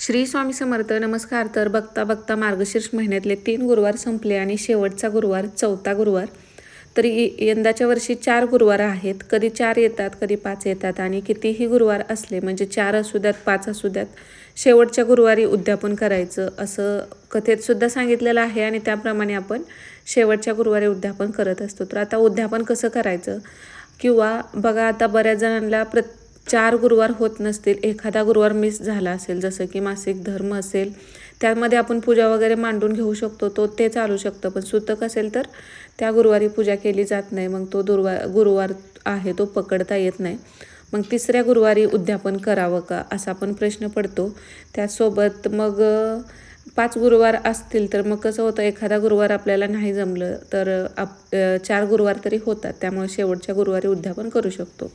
श्री स्वामी समर्थ नमस्कार. तर बघता बघता मार्गशीर्ष महिन्यातले तीन गुरुवार संपले आणि शेवटचा गुरुवार चौथा गुरुवार. तर यंदाच्या वर्षी चार गुरुवार आहेत. कधी चार येतात कधी पाच येतात आणि कितीही गुरुवार असले म्हणजे चार असू द्यात पाच असू द्यात शेवटच्या गुरुवारी उद्यापन करायचं असं कथेतसुद्धा सांगितलेलं आहे आणि त्याप्रमाणे आपण शेवटच्या गुरुवारी उद्यापन करत असतो. तर आता उद्यापन कसं करायचं? किंवा बघा आता बऱ्याच जणांना प्र चार गुरुवार होत नसतील एखादा गुरुवार मिस झाला असेल जसं की मासिक धर्म असेल त्यामध्ये आपण पूजा वगैरे मांडून घेऊ शकतो तो ते चालू शकतं पण सुतक असेल तर त्या गुरुवारी पूजा केली जात नाही मग तो दुर्वा गुरुवार आहे तो पकडता येत नाही. मग तिसऱ्या गुरुवारी उद्यापन करावं का असा पण प्रश्न पडतो. त्यासोबत मग पाच गुरुवार असतील तर मग कसं होतं एखादा गुरुवार आपल्याला नाही जमलं तर आप चार गुरुवार तरी होतात त्यामुळे शेवटच्या गुरुवारी उद्यापन करू शकतो.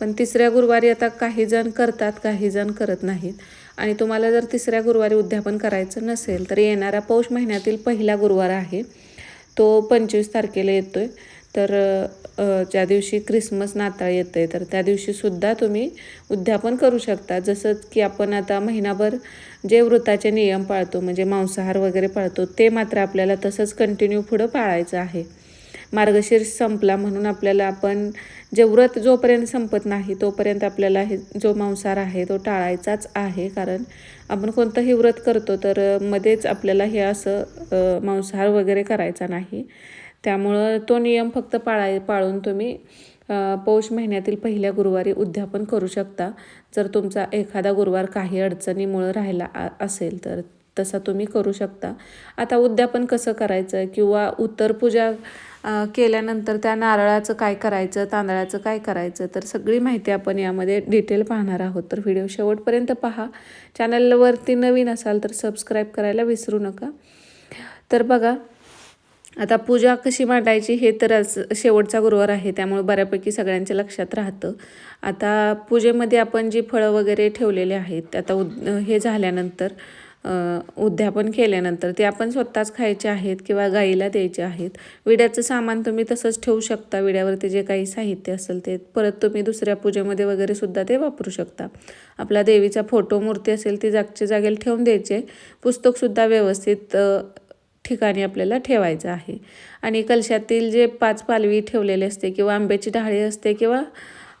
पण तिसऱ्या गुरुवारी आता काही जण करतात काही जण करत नाहीत. आणि तुम्हाला जर तिसऱ्या गुरुवारी उद्यापन करायचं नसेल तर येणारा पौष महिन्यातील पहिला गुरुवार आहे. तो पंचवीस तारखेला येतो आहे तर ज्या दिवशी क्रिसमस नाताळ येतं आहे तर त्या दिवशीसुद्धा तुम्ही उद्यापन करू शकता. जसं की आपण आता महिनाभर जे व्रताचे नियम पाळतो म्हणजे मांसाहार वगैरे पाळतो ते मात्र आपल्याला तसंच कंटिन्यू पुढं पाळायचं आहे. मार्गशीर्ष संपला म्हणून आपल्याला आपण जे व्रत जोपर्यंत संपत नाही तोपर्यंत आपल्याला हे जो मांसाहार आहे तो टाळायचाच आहे. कारण आपण कोणतंही व्रत करतो तर मध्येच आपल्याला हे असं मांसाहार वगैरे करायचा नाही. त्यामुळं तो नियम फक्त पाळाय पाळून तुम्ही पौष महिन्यातील पहिल्या गुरुवारी उद्यापन करू शकता. जर तुमचा एखादा गुरुवार काही अडचणीमुळं राहिला आ- असेल तर तसा तुम्ही करू शकता. आता उद्यापन कसं करायचं? किंवा उत्तर पूजा केल्यानंतर त्या नारळाचं काय करायचं? तांदळाचं काय करायचं? तर सगळी माहिती आपण यामध्ये डिटेल पाहणार आहोत. तर व्हिडिओ शेवटपर्यंत पहा. चॅनलवरती नवीन असाल तर सबस्क्राईब करायला विसरू नका. तर बघा आता पूजा कशी मांडायची हे तर आज शेवटचा गुरुवार आहे. त्यामुळे बऱ्यापैकी सगळ्यांच्या लक्षात राहतं. आता पूजेमध्ये आपण जी फळं वगैरे ठेवलेले आहेत आता उद हे झाल्यानंतर उद्यापन केल्यानंतर ते आपण स्वतःच खायचे आहेत किंवा गाईला द्यायचे आहेत. विड्याचं सामान तुम्ही तसंच ठेवू शकता. विड्यावरती जे काही साहित्य असेल ते परत तुम्ही दुसऱ्या पूजेमध्ये वगैरे सुद्धा ते वापरू शकता. आपला देवीचा फोटो मूर्ती असेल ती जागच्या जागेला ठेवून द्यायचे. पुस्तकसुद्धा व्यवस्थित ठिकाणी आपल्याला ठेवायचं आहे. आणि कलशातील जे पाच पालवी ठेवलेले असते किंवा आंब्याची ढाळी असते किंवा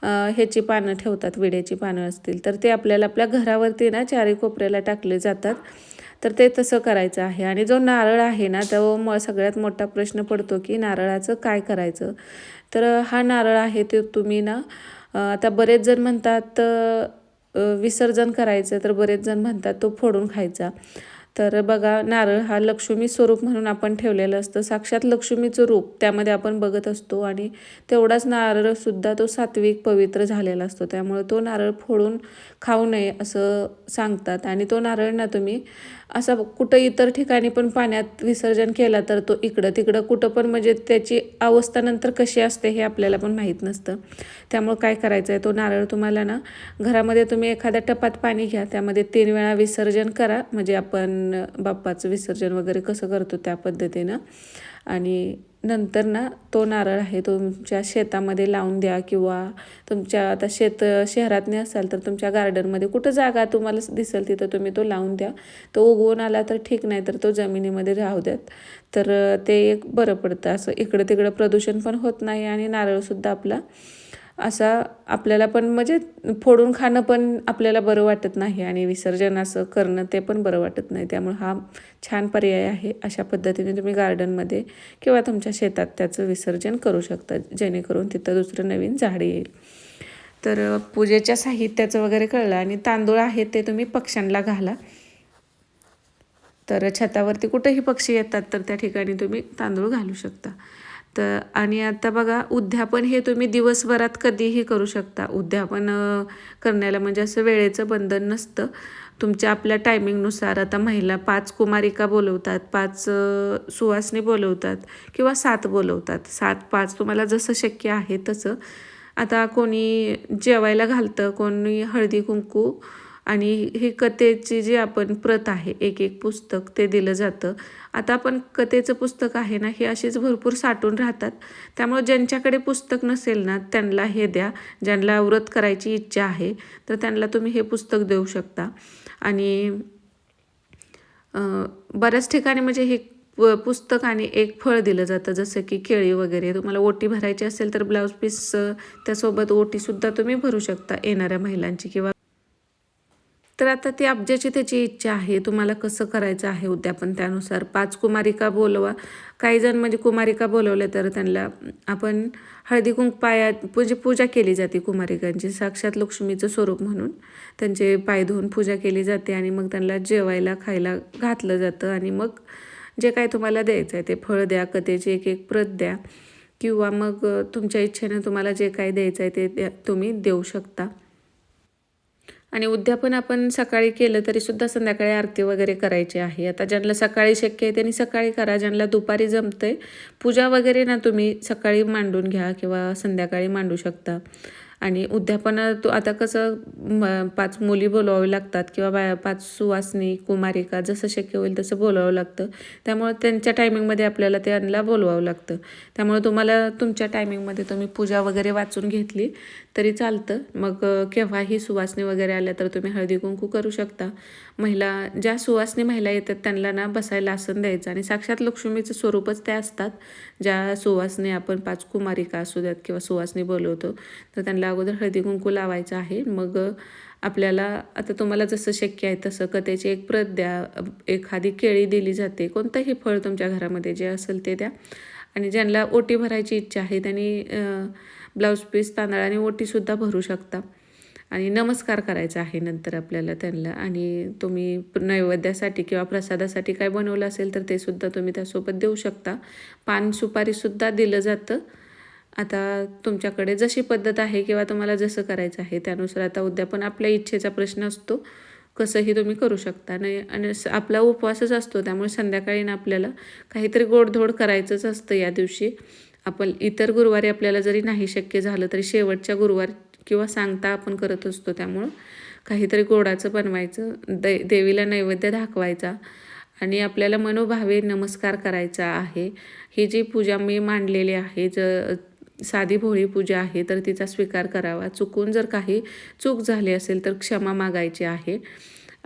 ह्याची पानं ठेवतात विड्याची पानं असतील तर ते आपल्याला आपल्या घरावरती ना चारी कोपऱ्याला टाकले जातात. तर ते तसं करायचं आहे. आणि जो नारळ आहे ना तो म सगळ्यात मोठा प्रश्न पडतो की नारळाचं काय करायचं? तर हा नारळ आहे ते तुम्ही ना आता बरेच जण म्हणतात विसर्जन करायचं तर बरेच जण म्हणतात तो फोडून खायचा. तर बघा नारळ हा लक्ष्मी स्वरूप म्हणून आपण ठेवलेलं असतं. साक्षात लक्ष्मीचं रूप त्यामध्ये आपण बघत असतो आणि तेवढाच नारळसुद्धा तो सात्विक पवित्र झालेला असतो. त्यामुळे तो नारळ फोडून खाऊ नये असं सांगतात. आणि तो नारळ ना तुम्ही असा कुठं इतर ठिकाणी पण पाण्यात विसर्जन केला तर तो इकडं तिकडं कुठं पण म्हणजे त्याची अवस्था नंतर कशी असते हे आपल्याला पण माहीत नसतं. त्यामुळं काय करायचं आहे तो नारळ तुम्हाला ना घरामध्ये तुम्ही एखाद्या टपात पाणी घ्या. त्यामध्ये तीन वेळा विसर्जन करा. म्हणजे आपण बाप्पाचं विसर्जन वगैरे कसं करतो त्या पद्धतीनं. आणि नंतर ना तो नारळ आहे तुमच्या शेतामध्ये लावून द्या किंवा तुमच्या आता शेत शहरातने असाल तर तुमच्या गार्डनमध्ये कुठं जागा तुम्हाला दिसेल तिथं तुम्ही तो लावून द्या. तो उगवून आला तर ठीक नाही तर तो जमिनीमध्ये राहू द्यात तर ते एक बरं पडतं. असं इकडं तिकडं प्रदूषण पण होत नाही आणि नारळसुद्धा आपला असा आपल्याला पण म्हणजे फोडून खाणं पण आपल्याला बरं वाटत नाही आणि विसर्जन असं करणं ते पण बरं वाटत नाही. त्यामुळे हा छान पर्याय आहे अशा पद्धतीने तुम्ही गार्डनमध्ये किंवा तुमच्या शेतात त्याचं विसर्जन करू शकता जेणेकरून तिथं दुसरं नवीन झाड येईल. तर पूजेच्या साहित्याचं वगैरे कळलं आणि तांदूळ आहेत ते तुम्ही पक्ष्यांना घाला. तर छतावरती कुठेही पक्षी येतात तर त्या ठिकाणी तुम्ही तांदूळ घालू शकता. तर आणि आता बघा उद्यापन हे तुम्ही दिवसभरात कधीही करू शकता. उद्यापन करण्याला म्हणजे असं वेळेचं बंधन नसतं. तुमच्या आपल्या टायमिंगनुसार आता महिला पाच कुमारिका बोलवतात पाच सुवासनी बोलवतात किंवा सात बोलवतात. सात पाच तुम्हाला जसं शक्य आहे तसं. आता कोणी जेवायला घालतं कोणी हळदी कुंकू आणि ही कथेची जी आपण प्रत आहे एक एक पुस्तक ते दिलं जातं. आता आपण कथेचं पुस्तक आहे ना हे अशीच भरपूर साठून राहतात. त्यामुळे ज्यांच्याकडे पुस्तक नसेल ना त्यांना हे द्या. ज्यांना व्रत करायची इच्छा आहे तर त्यांना तुम्ही हे पुस्तक देऊ शकता. आणि बऱ्याच ठिकाणी म्हणजे हे पुस्तक आणि एक फळ दिलं जातं जसं की केळी वगैरे. तुम्हाला ओटी भरायची असेल तर ब्लाऊज पीस त्यासोबत ओटीसुद्धा तुम्ही भरू शकता येणाऱ्या महिलांची किंवा तर आता ती अब्जाची त्याची इच्छा आहे. तुम्हाला कसं करायचं आहे उद्यापन त्यानुसार? पाच कुमारिका बोलवा. काही जण म्हणजे कुमारिका बोलवल्या तर त्यांना आपण हळदी कुंक पाया म्हणजे पूजा केली जाते कुमारिकांची. साक्षात लक्ष्मीचं स्वरूप म्हणून त्यांचे पाय धुवून पूजा केली जाते आणि मग त्यांना जेवायला खायला घातलं जातं आणि मग जे काय तुम्हाला द्यायचं आहे ते फळ द्या कथेची एक एक प्रत द्या किंवा मग तुमच्या इच्छेनं तुम्हाला जे काय द्यायचं आहे ते द्या तुम्ही देऊ शकता. आणि उद्यापन आपण सकाळी केलं तरी सुद्धा संध्याकाळी आरती वगैरे करायची आहे. आता ज्यांना सकाळी शक्य आहे त्यांनी सकाळी करा ज्यांना दुपारी जमतंय पूजा वगैरे ना तुम्ही सकाळी मांडून घ्या किंवा संध्याकाळी मांडू शकता. आणि उद्यापन तो आता कसं म पाच मुली बोलवावी लागतात किंवा बा पाच सुवासनी कुमारिका जसं शक्य होईल तसं बोलावं लागतं. त्यामुळे त्यांच्या टायमिंगमध्ये आपल्याला त्यांना बोलवावं लागतं. त्यामुळे तुम्हाला तुमच्या टायमिंगमध्ये तुम्ही पूजा वगैरे वाचून घेतली. तरी चालतं. मग केव्हाही सुवासनी वगैरे आल्या तर तुम्ही हळदी कुंकू करू शकता. महिला ज्या सुवासनी महिला येतात त्यांना ना बसायला आसन द्यायचं आणि साक्षात लक्ष्मीचं स्वरूपच त्या असतात. ज्या सुवासनी आपण पाच कुमारिका असू द्यात किंवा सुवासनी बोलवतो तर त्यांना अगोदर हळदी कुंकू लावायचं आहे. मग आपल्याला आता तुम्हाला जसं शक्य आहे तसं कथेची एक प्रत द्या. एखादी केळी दिली जाते. कोणतंही फळ तुमच्या घरामध्ये जे असेल ते द्या. आणि ज्यांना ओटी भरायची इच्छा आहे त्यांनी ब्लाऊज पीस तांदळाने ओटीसुद्धा भरू शकता. आणि नमस्कार करायचा आहे नंतर आपल्याला त्यांना. आणि तुम्ही नैवेद्यासाठी किंवा प्रसादासाठी काय बनवलं असेल तर ते सुद्धा तुम्ही त्यासोबत देऊ शकता. पान सुपारीसुद्धा दिलं जातं. आता तुमच्याकडे जशी पद्धत आहे किंवा तुम्हाला जसं करायचं आहे त्यानुसार आता उद्या पण आपल्या इच्छेचा प्रश्न असतो. कसंही तुम्ही करू शकता. नाही आणि आपला उपवासच असतो त्यामुळे संध्याकाळी ना आपल्याला काहीतरी गोडधोड करायचंच असतं या दिवशी. आपण इतर गुरुवारी आपल्याला जरी नाही शक्य झालं तरी शेवटच्या गुरुवार किंवा सांगता आपण करत असतो त्यामुळं काहीतरी गोडाचं बनवायचं दे देवीला नैवेद्य दाखवायचा आणि आपल्याला मनोभावे नमस्कार करायचा आहे. ही जी पूजा मी मांडलेली आहे ज साधी भोळी पूजा आहे तर तिचा स्वीकार करावा. चुकून जर काही चूक झाली असेल तर क्षमा मागायची आहे.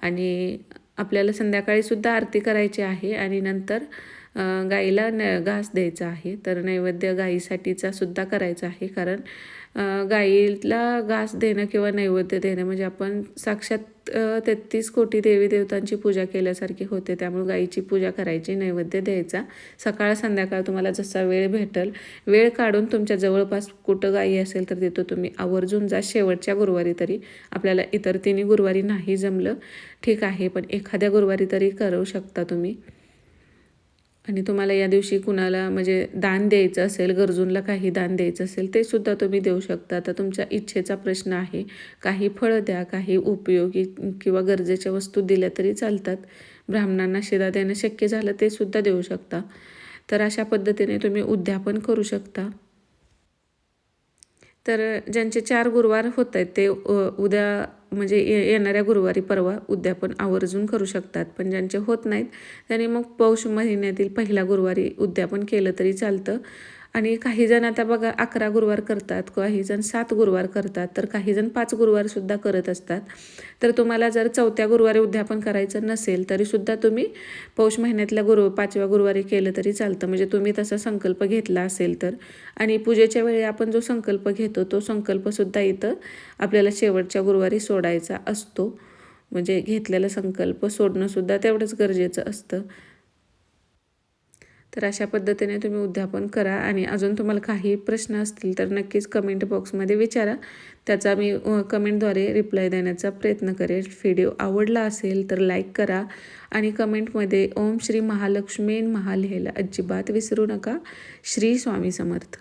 आणि आपल्याला संध्याकाळीसुद्धा आरती करायची आहे आणि नंतर गाईला न घास द्यायचा आहे. तर नैवेद्य गाईसाठीचा सुद्धा करायचा आहे कारण गाईला घास देणं किंवा नैवेद्य देणं म्हणजे आपण साक्षात तेहतीस कोटी देवी देवतांची पूजा केल्यासारखी होते. त्यामुळे गाईची पूजा करायची नैवेद्य द्यायचा. सकाळ संध्याकाळ तुम्हाला जसा वेळ भेटेल वेळ काढून तुमच्या जवळपास कुठं गाई असेल तर तिथं तुम्ही आवर्जून जा. शेवटच्या गुरुवारी तरी आपल्याला इतर तिन्ही गुरुवारी नाही जमलं. ठीक आहे पण एखाद्या गुरुवारी तरी करू शकता तुम्ही. आणि तुम्हाला या दिवशी कुणाला म्हणजे दान द्यायचं असेल गरजूंना काही दान द्यायचं असेल ते सुद्धा तुम्ही देऊ शकता. आता तुमच्या इच्छेचा प्रश्न आहे काही फळं द्या काही उपयोगी किंवा गरजेच्या वस्तू दिल्या तरी चालतात. ब्राह्मणांना शिदा देणं शक्य झालं ते सुद्धा देऊ शकता. तर अशा पद्धतीने तुम्ही उद्यापन करू शकता. तर ज्यांचे चार गुरुवार होत आहेत ते उद्या म्हणजे ये येणाऱ्या गुरुवारी परवा उद्यापन आवर्जून करू शकतात. पण ज्यांचे होत नाहीत त्यांनी मग पौष महिन्यातील पहिला गुरुवारी उद्यापन केलं तरी चालतं. आणि काही जण आता बघा अकरा गुरुवार करतात काही जण सात गुरुवार करतात तर काही जण पाच गुरुवारसुद्धा करत असतात. तर तुम्हाला जर चौथ्या गुरुवारी उद्यापन करायचं नसेल तरीसुद्धा तुम्ही पौष महिन्यातल्या गुरु पाचव्या गुरुवारी केलं तरी चालतं. म्हणजे तुम्ही तसा संकल्प घेतला असेल तर. आणि पूजेच्या वेळी आपण जो संकल्प घेतो तो संकल्पसुद्धा इथं आपल्याला शेवटच्या गुरुवारी सोडायचा असतो. म्हणजे घेतलेला संकल्प सोडणंसुद्धा तेवढंच गरजेचं असतं. तर अशा पद्धतीने तुम्ही उद्यापन करा आणि अजून तुम्हाला काही प्रश्न असतील तर नक्कीच कमेंट बॉक्समध्ये विचारा. त्याचा मी कमेंटद्वारे रिप्लाय देण्याचा प्रयत्न करेल. व्हिडिओ आवडला असेल तर लाईक करा आणि कमेंटमध्ये ओम श्री महालक्ष्मीन महा लिहायला अजिबात विसरू नका. श्री स्वामी समर्थ.